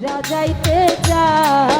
উইরা যাইতে চায়।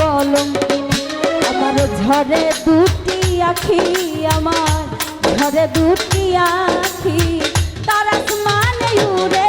কলম। আমার ঝরে দুটি আখি আমার ঝরে দুটি আখি। তার আসমানে উড়ে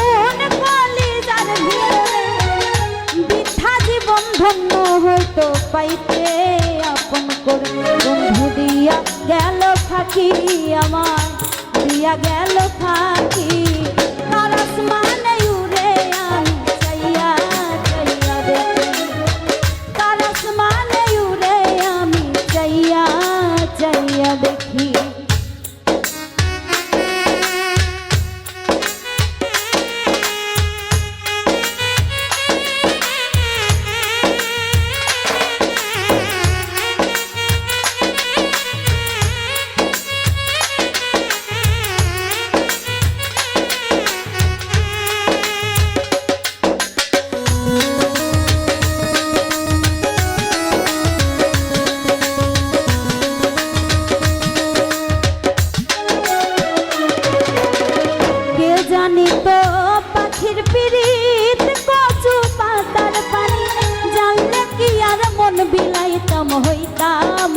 পাইতে আপন করে। বন্ধু দিয়া গেল ফাঁকি আমার দিয়া গেল ফাঁকি তার আসমানে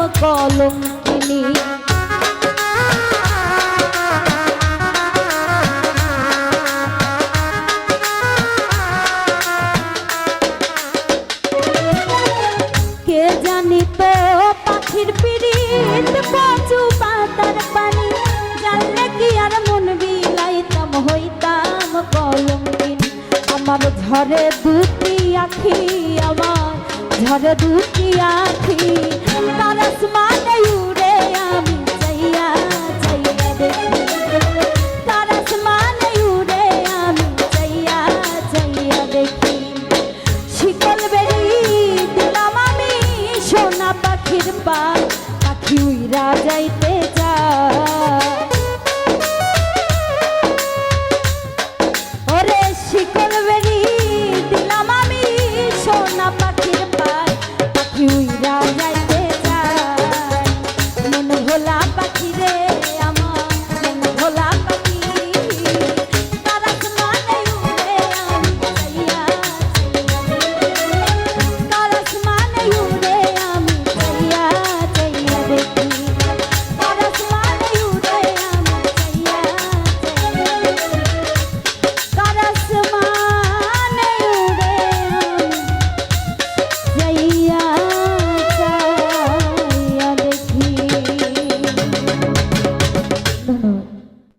হইতাম কলম কিনি কে জানি তো পাখির পিরিত কচু পাতার পানি, জানলে কি আর মন বিলাইতাম, হইতাম কলম আমার ঝরে দুটি আখি, আমার ঝরে দুটি আখি যা যাইতে যা ওরে শিকল বেরি দিলাম আমি সোনা পাখির পায়। পাখি উইরা যাইতে যায় মন ভোলা পাখি রে।